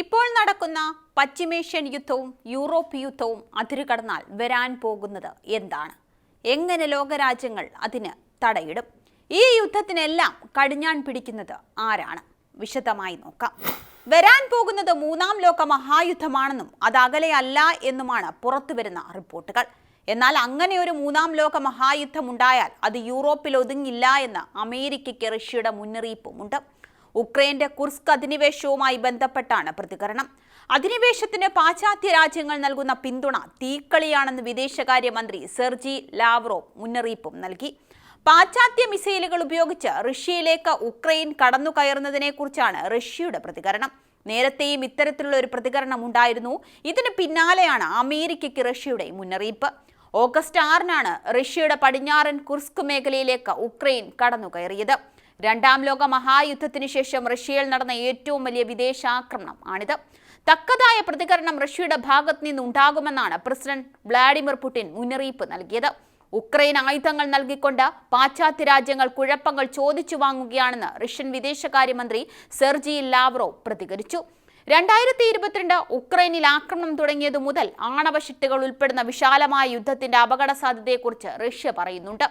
ഇപ്പോൾ നടക്കുന്ന പശ്ചിമേഷ്യൻ യുദ്ധവും യൂറോപ്പ് യുദ്ധവും അതിരുകടന്നാൽ വരാൻ പോകുന്നത് എന്താണ്? എങ്ങനെ ലോകരാജ്യങ്ങൾ അതിന് തടയിടും? ഈ യുദ്ധത്തിനെല്ലാം കടിഞ്ഞാൻ പിടിക്കുന്നത് ആരാണ്? വിശദമായി നോക്കാം. വരാൻ പോകുന്നത് മൂന്നാം ലോക മഹായുദ്ധമാണെന്നും അത് അകലെയല്ല എന്നുമാണ് പുറത്തുവരുന്ന റിപ്പോർട്ടുകൾ. എന്നാൽ അങ്ങനെ ഒരു മൂന്നാം ലോക മഹായുദ്ധം ഉണ്ടായാൽ അത് യൂറോപ്പിൽ ഒതുങ്ങില്ല എന്ന് അമേരിക്കയ്ക്ക് റഷ്യയുടെ മുന്നറിയിപ്പുമുണ്ട്. ഉക്രൈന്റെ കുർസ്ക് അധിനിവേശവുമായി ബന്ധപ്പെട്ടാണ് പ്രതികരണം. അധിനിവേശത്തിന് പാശ്ചാത്യ രാജ്യങ്ങൾ നൽകുന്ന പിന്തുണ തീക്കളിയാണെന്ന് വിദേശകാര്യമന്ത്രി സെർജി ലാവ്റോവ് മുന്നറിയിപ്പും നൽകി. പാശ്ചാത്യ മിസൈലുകൾ ഉപയോഗിച്ച് റഷ്യയിലേക്ക് ഉക്രൈൻ കടന്നു കയറുന്നതിനെക്കുറിച്ചാണ് റഷ്യയുടെ പ്രതികരണം. നേരത്തെയും ഇത്തരത്തിലുള്ള ഒരു പ്രതികരണം ഉണ്ടായിരുന്നു. ഇതിന് പിന്നാലെയാണ് അമേരിക്കയ്ക്ക് റഷ്യയുടെ മുന്നറിയിപ്പ്. ഓഗസ്റ്റ് ആറിനാണ് റഷ്യയുടെ പടിഞ്ഞാറൻ കുർസ്ക് മേഖലയിലേക്ക് ഉക്രൈൻ കടന്നുകയറിയത്. രണ്ടാം ലോക മഹായുദ്ധത്തിന് ശേഷം റഷ്യയിൽ നടന്ന ഏറ്റവും വലിയ വിദേശാക്രമണം ആണിത്. തക്കതായ പ്രതികരണം റഷ്യയുടെ ഭാഗത്ത് നിന്നുണ്ടാകുമെന്നാണ് പ്രസിഡന്റ് വ്ളാഡിമിർ പുടിൻ മുന്നറിയിപ്പ് നൽകിയത്. ഉക്രൈൻ ആയുധങ്ങൾ നൽകിക്കൊണ്ട് പാശ്ചാത്യ രാജ്യങ്ങൾ കുഴപ്പങ്ങൾ ചോദിച്ചു വാങ്ങുകയാണെന്ന് റഷ്യൻ വിദേശകാര്യമന്ത്രി സെർജി ലാവ്റോ പ്രതികരിച്ചു. രണ്ടായിരത്തി ഇരുപത്തിരണ്ട് ഉക്രൈനിൽ ആക്രമണം തുടങ്ങിയതു മുതൽ ആണവ ആണവശക്തികൾ ഉൾപ്പെടുന്ന വിശാലമായ യുദ്ധത്തിന്റെ അപകട സാധ്യതയെക്കുറിച്ച് റഷ്യ പറയുന്നുണ്ട്.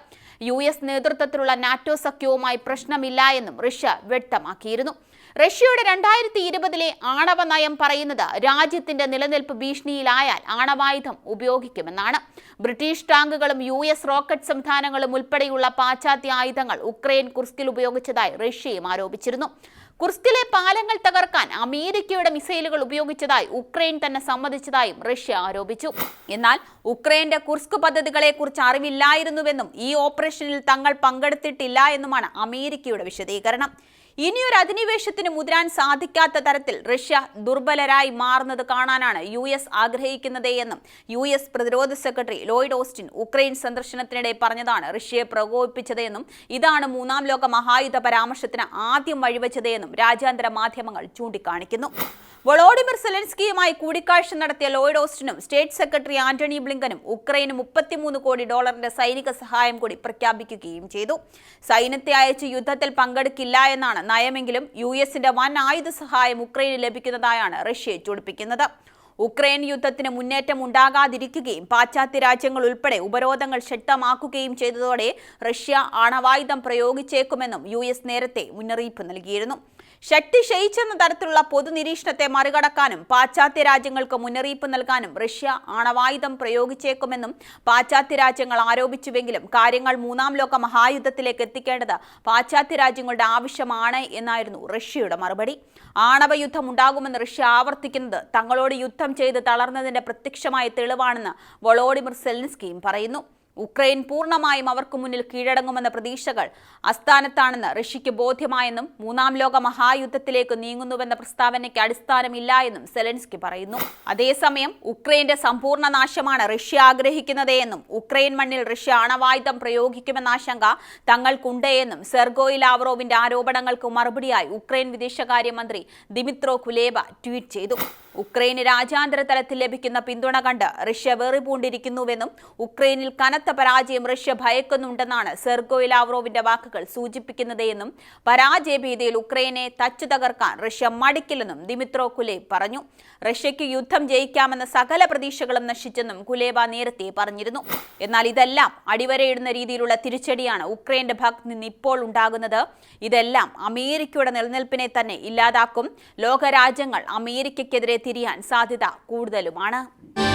യു എസ് നേതൃത്വത്തിലുള്ള നാറ്റോ സഖ്യവുമായി പ്രശ്നമില്ല എന്നും റഷ്യ വ്യക്തമാക്കിയിരുന്നു. റഷ്യയുടെ രണ്ടായിരത്തി ഇരുപതിലെ ആണവ നയം പറയുന്നത് രാജ്യത്തിന്റെ നിലനിൽപ്പ് ഭീഷണിയിലായാൽ ആണവായുധം ഉപയോഗിക്കുമെന്നാണ്. ബ്രിട്ടീഷ് ടാങ്കുകളും യു എസ് റോക്കറ്റ് സംവിധാനങ്ങളും ഉൾപ്പെടെയുള്ള പാശ്ചാത്യ ആയുധങ്ങൾ ഉക്രൈൻ കുർസ്കിൽ ഉപയോഗിച്ചതായി റഷ്യയും ആരോപിച്ചിരുന്നു. കുർസ്കിലെ പാലങ്ങൾ തകർക്കാൻ അമേരിക്കയുടെ മിസൈലുകൾ ഉപയോഗിച്ചതായി ഉക്രൈൻ തന്നെ സമ്മതിച്ചതായും റഷ്യ ആരോപിച്ചു. എന്നാൽ ഉക്രൈന്റെ കുർസ്ക് പദ്ധതികളെക്കുറിച്ച് അറിവില്ലായിരുന്നുവെന്നും ഈ ഓപ്പറേഷനിൽ തങ്ങൾ പങ്കെടുത്തിട്ടില്ല എന്നുമാണ് അമേരിക്കയുടെ വിശദീകരണം. ഇനിയൊരു അധിനിവേശത്തിന് മുതിരാൻ സാധിക്കാത്ത തരത്തിൽ റഷ്യ ദുർബലരായി മാറുന്നത് കാണാനാണ് യു എസ് ആഗ്രഹിക്കുന്നത് എന്നും യു എസ് പ്രതിരോധ സെക്രട്ടറി ലോയിഡ് ഓസ്റ്റിൻ ഉക്രൈൻ സന്ദർശനത്തിനിടെ പറഞ്ഞതാണ് റഷ്യയെ പ്രകോപിപ്പിച്ചത് എന്നും ഇതാണ് മൂന്നാം ലോക മഹായുദ്ധ പരാമർശത്തിന് ആദ്യം വഴിവെച്ചത് എന്നും രാജ്യാന്തര മാധ്യമങ്ങൾ ചൂണ്ടിക്കാണിക്കുന്നു. വൊളോഡിമിർ സെലൻസ്കിയുമായി കൂടിക്കാഴ്ച നടത്തിയ ലോയിഡ് ഓസ്റ്റിനും സ്റ്റേറ്റ് സെക്രട്ടറി ആന്റണി ബ്ലിങ്കനും ഉക്രൈന് മുപ്പത്തിമൂന്ന് കോടി ഡോളറിന്റെ സൈനിക സഹായം കൂടി പ്രഖ്യാപിക്കുകയും ചെയ്തു. സൈന്യത്തെ അയച്ച് യുദ്ധത്തിൽ പങ്കെടുക്കില്ല എന്നാണ് നയമെങ്കിലും യു എസിന്റെ വൻ ആയുധ സഹായം ഉക്രൈന് ലഭിക്കുന്നതായാണ് റഷ്യ ചൂടിപ്പിക്കുന്നത്. ഉക്രൈൻ യുദ്ധത്തിന് മുന്നേറ്റം ഉണ്ടാകാതിരിക്കുകയും പാശ്ചാത്യ രാജ്യങ്ങൾ ഉൾപ്പെടെ ഉപരോധങ്ങൾ ശക്തമാക്കുകയും ചെയ്തതോടെ റഷ്യ ആണവായുധം പ്രയോഗിച്ചേക്കുമെന്നും യു നേരത്തെ മുന്നറിയിപ്പ് നൽകിയിരുന്നു. ശക്തി ക്ഷയിച്ചെന്ന തരത്തിലുള്ള പൊതുനിരീക്ഷണത്തെ മറികടക്കാനും പാശ്ചാത്യ രാജ്യങ്ങൾക്ക് മുന്നറിയിപ്പ് നൽകാനും റഷ്യ ആണവായുധം പ്രയോഗിച്ചേക്കുമെന്നും പാശ്ചാത്യ രാജ്യങ്ങൾ ആരോപിച്ചുവെങ്കിലും കാര്യങ്ങൾ മൂന്നാം ലോക മഹായുദ്ധത്തിലേക്ക് എത്തിക്കേണ്ടത് പാശ്ചാത്യ രാജ്യങ്ങളുടെ ആവശ്യമാണ് എന്നായിരുന്നു റഷ്യയുടെ മറുപടി. ആണവ യുദ്ധം ഉണ്ടാകുമെന്ന് റഷ്യ ആവർത്തിക്കുന്നത് തങ്ങളോട് യുദ്ധം ചെയ്ത് തളർന്നതിന്റെ പ്രത്യക്ഷമായ തെളിവാണെന്ന് വളോഡിമിർ സെൽനിസ്കിയും പറയുന്നു. ഉക്രൈൻ പൂർണമായും അവർക്ക് മുന്നിൽ കീഴടങ്ങുമെന്ന പ്രതീക്ഷകൾ അസ്ഥാനത്താണെന്ന് റഷ്യയ്ക്ക് ബോധ്യമായെന്നും മൂന്നാം ലോക മഹായുദ്ധത്തിലേക്ക് നീങ്ങുന്നുവെന്ന പ്രസ്താവനയ്ക്ക് അടിസ്ഥാനമില്ല എന്നും സെലൻസ്കി പറയുന്നു. അതേസമയം ഉക്രൈന്റെ സമ്പൂർണ നാശമാണ് റഷ്യ ആഗ്രഹിക്കുന്നതെന്നും ഉക്രൈൻ മണ്ണിൽ റഷ്യ അണവായുധം പ്രയോഗിക്കുമെന്ന ആശങ്ക തങ്ങൾക്കുണ്ട് എന്നും സെർഗോയി ലാവറോവിന്റെ ആരോപണങ്ങൾക്ക് മറുപടിയായി ഉക്രൈൻ വിദേശകാര്യമന്ത്രി ദിമിത്രോ കുലേബ ട്വീറ്റ് ചെയ്തു. ഉക്രൈന് രാജ്യാന്തര തലത്തിൽ ലഭിക്കുന്ന പിന്തുണ കണ്ട് റഷ്യ വേറിപൂണ്ടിരിക്കുന്നുവെന്നും ഉക്രൈനിൽ കനത്ത പരാജയം റഷ്യ ഭയക്കുന്നുണ്ടെന്നാണ് സെർഗോയ് ലാവ്റോവിന്റെ വാക്കുകൾ സൂചിപ്പിക്കുന്നതെന്നും പരാജയഭീതിയിൽ ഉക്രൈനെ തച്ചു തകർക്കാൻ റഷ്യ മടിക്കില്ലെന്നും ദിമിത്രോ കുലേബ് പറഞ്ഞു. റഷ്യയ്ക്ക് യുദ്ധം ജയിക്കാമെന്ന സകല പ്രതീക്ഷകളും നശിച്ചെന്നും കുലേബ നേരത്തെ പറഞ്ഞിരുന്നു. എന്നാൽ ഇതെല്ലാം അടിവരയിടുന്ന രീതിയിലുള്ള തിരിച്ചടിയാണ് ഉക്രൈന്റെ ഭാഗത്ത് നിന്ന് ഇപ്പോൾ ഉണ്ടാകുന്നത്. ഇതെല്ലാം അമേരിക്കയുടെ നിലനിൽപ്പിനെ തന്നെ ഇല്ലാതാക്കും. ലോകരാജ്യങ്ങൾ അമേരിക്കയ്ക്കെതിരെ തിരിയാൻ സാധ്യത കൂടുതലുമാണ്